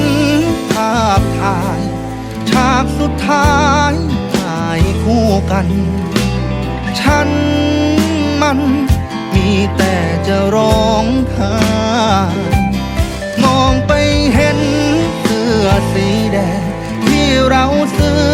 น ถ่าย ฉากสุดท้ายถ่ายคู่กัน ฉันมันมีแต่จะร้องไห้มองไปเห็นเสื้อสีแดงที่เราซื้อ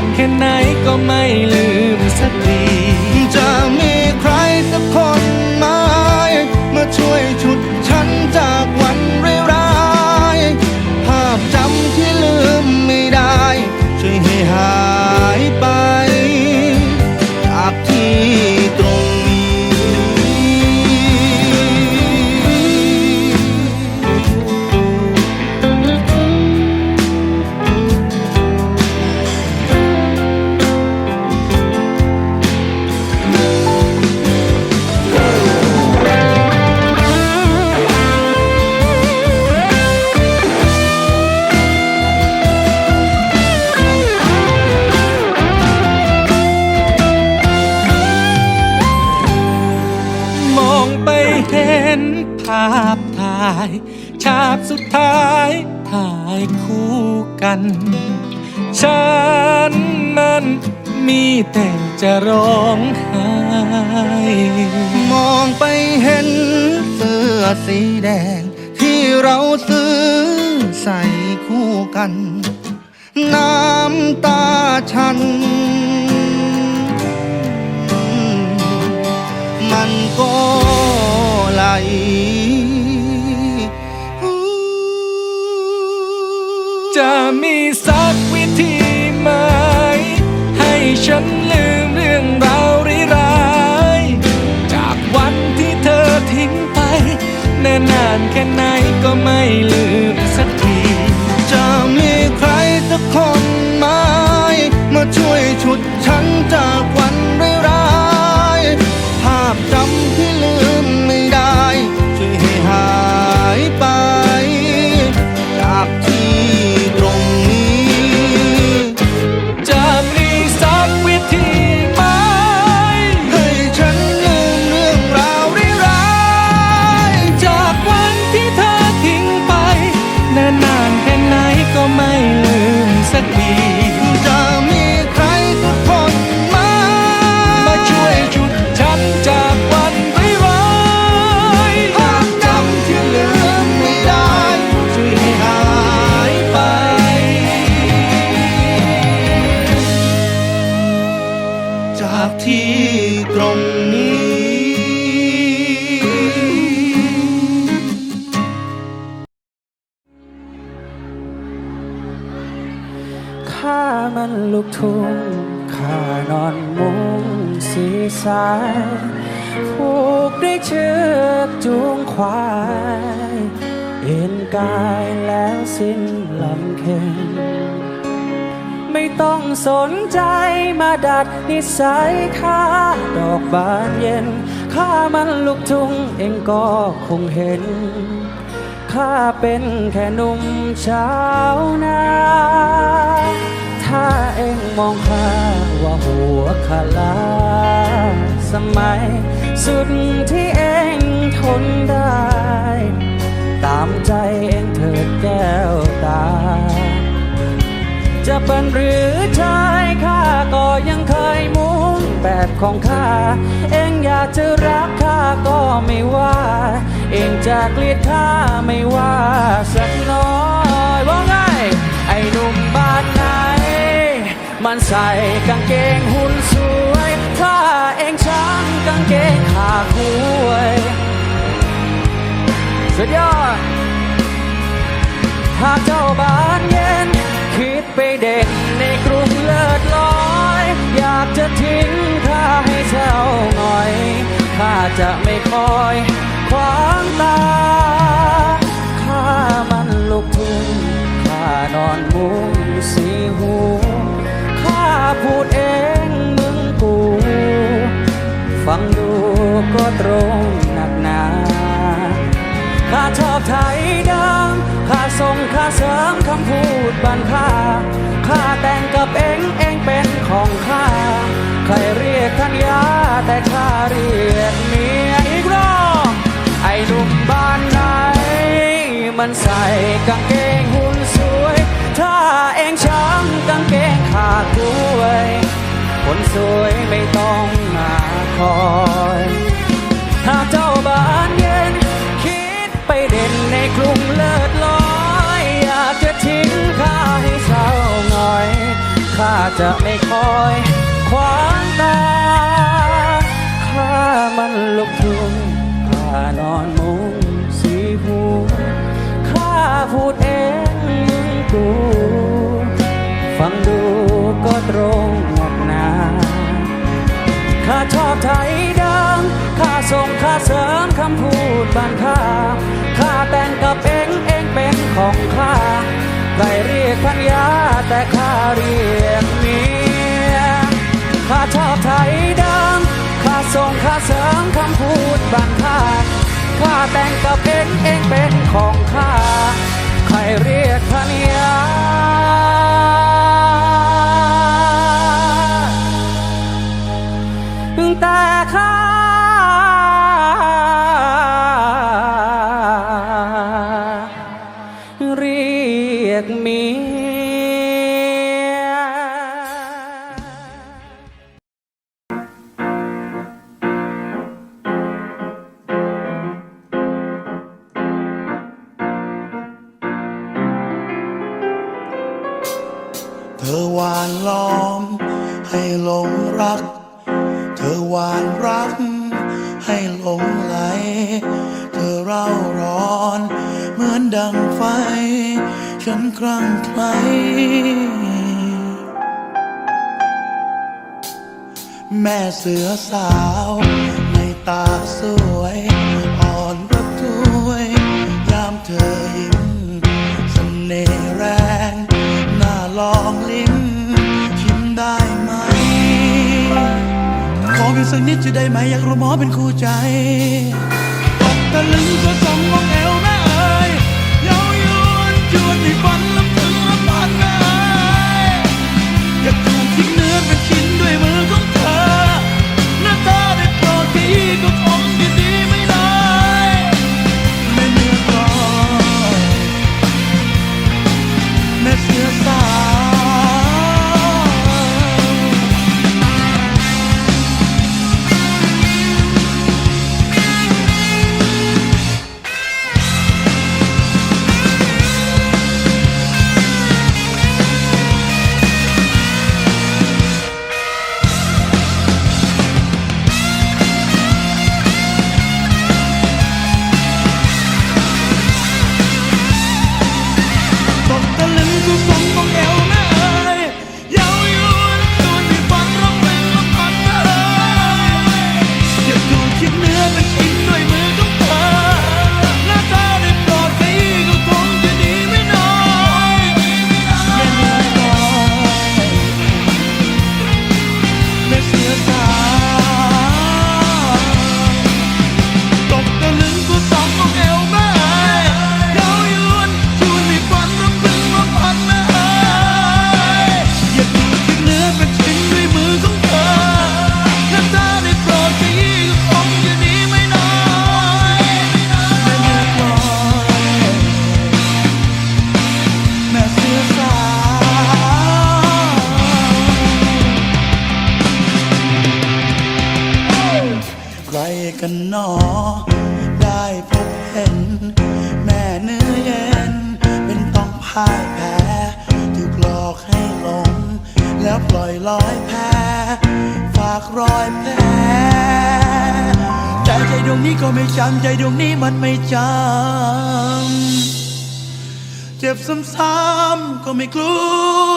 านแค่ไหนก็ไม่ลืมสักที กันฉันมันมีแต่จะร้องไห้มองไปเห็นเสื้อสีแดง ที่เราซื้อใส่คู่กัน น้ำตาฉัน มันก็ไหล จะมีสักวิธีไหม ให้ฉันลืมเรื่องราวร้ายๆจากวันที่เธอทิ้งไป แน่นานแค่ไหน กายแล้วสิ้นลำเค็งไม่ต้องสนใจมาดัดนิสัยข้าดอกบานเย็นข้ามันลูกทุ่งเองก็คงเห็นข้าเป็นแค่หนุ่มชาวนาถ้าเองมองข้าว่าหัวขาลาสมัยสุดที่เองทนได้ นหรือชายข้าก็ยังเคยมุ้งแบบของข้า เองอยากจะรักข้าก็ไม่ว่า เองจะเกลียดข้าไม่ว่าสักน้อยว่าไงไอ้หนุ่มบ้านไหน มันใส่กางเกงหุ่นสวยถ้าเองช้ำกางเกงขาคุยสุดยอดหากเจ้า จะไม่คอยขวางตา ข้ามันลูกทุ่งข้านอนมุ้งสีหูข้าพูดเองมึงกู ฟังดูก็ตรงหนักหนาข้าชอบไทยดังข้าส่งข้าเสริมคำพูดบันค่าข้าแต่งกับเองเองเป็นของข้า ครเรียกทัญญาแต่ข้าเรียกเมียอีกรอบไอ้หนุ่มบ้านไหน มันใส่กางเกงหุ่นสวย ถ้าเองช้ำกางเกงขาดด้วยคนสวยไม่ต้องมาคอยหากเจ้าบ้านเย็น คิดไปเด่นในกรุงเลิศลอยอยากจะทิ้งข้าให้เศร้าหน่อยข้าจะไม่คอยขวางตาข้า มันลูกทุ่งข้านอนมุงสีหูข้าพูดเองมึงกู ฟังดูก็ตรงหนักหนาข้าชอบไทยดังข้าส่งข้าเสริมคำพูดบ้านข้าข้าแต่งกับเองเองเป็นของข้าใครเรียกพันยาแต่ข้าเรียกเมียข้าชอบไทยด ส่งข้าเสริมคำพูดบางข้าข้าแต่งกับเองเองเป็นของข้า ใครเรียกพันยาแต่ข้า รัก เธอหวานรัก ให้หลงไหล เธอเร่าร้อน เหมือนดังไฟ ฉันครั่งไคล้แม่เสือสาว ในตาสวย อ่อนระทวย ยามเธอ สักนิดจะได้ไหมอยากรู้หมอเป็นคู่ใจตกตะลึงก็สองมองแอว พ่ายแพ้ถูกหลอกให้หลง แล้วปล่อยลอยแพ้ฝากรอยแพ้ใจใจดวงนี้ก็ไม่จำใจดวงนี้มันไม่จำเจ็บซ้ำๆก็ไม่กลัว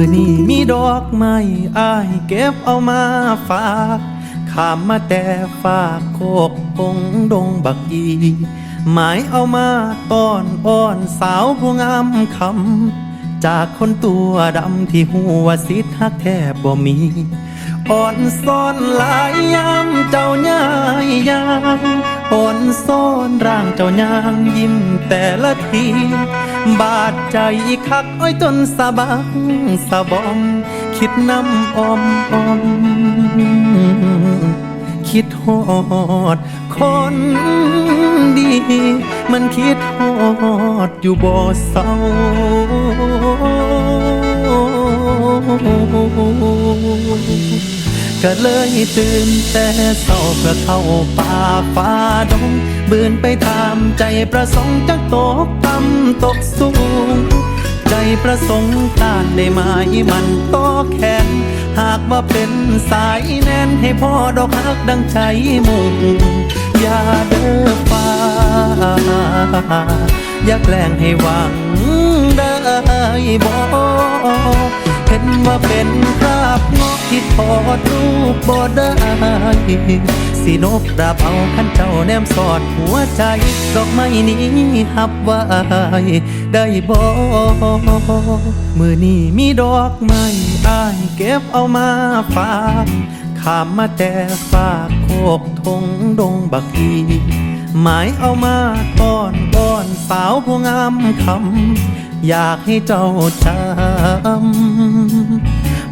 อนี้มีดอกไม้อายเก็บเอามาฝากขามมาแต่ฝากโคกพงดงบักอีหมายเอามาต้อนอ้อนสาวผู้งามคำจากคนตัวดำที่หัวสิทธักแทบบ่มี อ่อนซ่อนหลายยามเจ้าย่ายยางอ่อนซ่อนร่างเจ้ายางยิ้มแต่ละที บาดใจคักอ้อยจนสะบักสะบอมคิดน้ำอมอมคิดฮอดคนดี มันคิดฮอดอยู่บ่เศร้า ก็เลยตื่นแต่เศร้าเพื่อเข้าป่าฟ้าดงบืนไปตามใจประสงค์จักตกต่ำตกสูง ใจประสงค์การได้ไหมมันโตแขนหากว่าเป็นสายแน่นให้พ่อดอกฮักดังใจมุ่งอย่าเด้อฟ้า อย่าแกล้งให้หวังได้บ่เห็นว่าเป็น ที่ถอดรูปบ่ได้สินบดาเอาขันเจ้าแนมสอดหัวใจ ดอกไม้นี้หับไว้ได้บ่มือนี้มีดอกไม้อายเก็บเอามาฝากขามมาแต่ฝากโคกทงดงบักอีหมายเอามาต้อนอ้อนสาวผู้งามคำอยากให้เจ้าจำ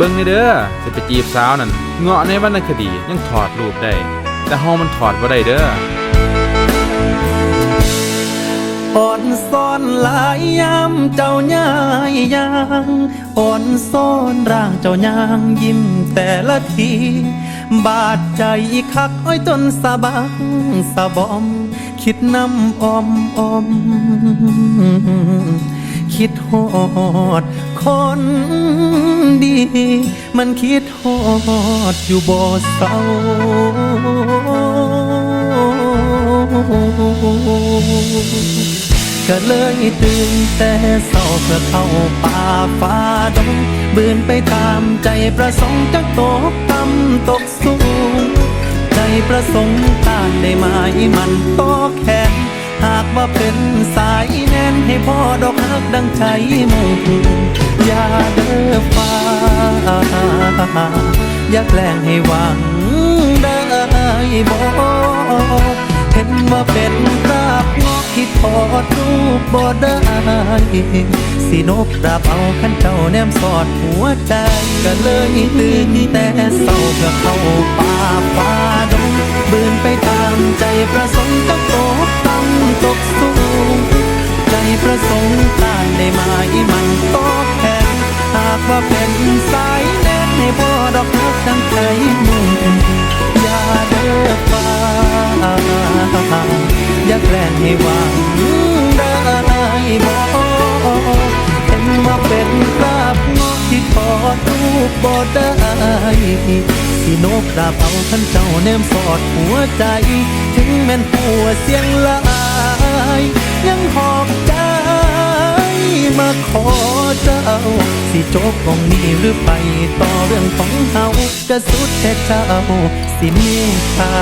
เบิ่งนี่เด้อสิไปจีบสาวนั่นเงาะในวรรณคดียังถอดรูปได้ แต่เฮามันถอดบ่ได้เด้ออ่อนซ่อนหลายยามเจ้าย่ายยางอ่อนซ่อนร่างเจ้ายางยิ้มแต่ละที บาดใจคักอ้อยจนสะบักสะบอม คิดน้ำอมอม คิดฮอด คนดี มันคิดฮอดอยู่บ่เศร้าก็เลยตื่นแต่เศร้าเพื่อเข้าป่าฟ้าดงบืนไปตามใจประสงค์จักตกต่ำตกสูง ใจประสงค์การได้ไหมมันโตแขน หากว่าเป็นสายแน่นให้พ่อดอกฮักดังใจมุ่งอย่าเด้อฟ้าอย่าแกล้งให้หวังได้บ่เห็นว่าเป็นคราบงอกที่ถอดรูปบ่ได้สินบดาบเอาขันเจ้าแนมสอดหัวใจก็เลยตื่นแต่เศร้าเพื่อเข้าป่าฟ้า ไปตามใจประสงค์จักตกต่ำตกสูง ใจประสงค์การได้มาอีมันตอบแทนหากว่าเป็นสายแน่นให้พ่อดอกรักดังใจมุ่งอย่าเด้อฟ้าอย่าแกล้งให้หวังได้บ่เห็นว่าเป็นคราบงอ ที่ขอดรูปบ่ได้ที่โนกราบเอาท่านเจ้าแนมสอดหัวใจ ถึงแม่นหัวเสียงลายยังหอบใจมาขอเจ้า สิจบตรงนี้หรือไปต่อเรื่องของเฮากระสุดแค่เจ้า สิมีพา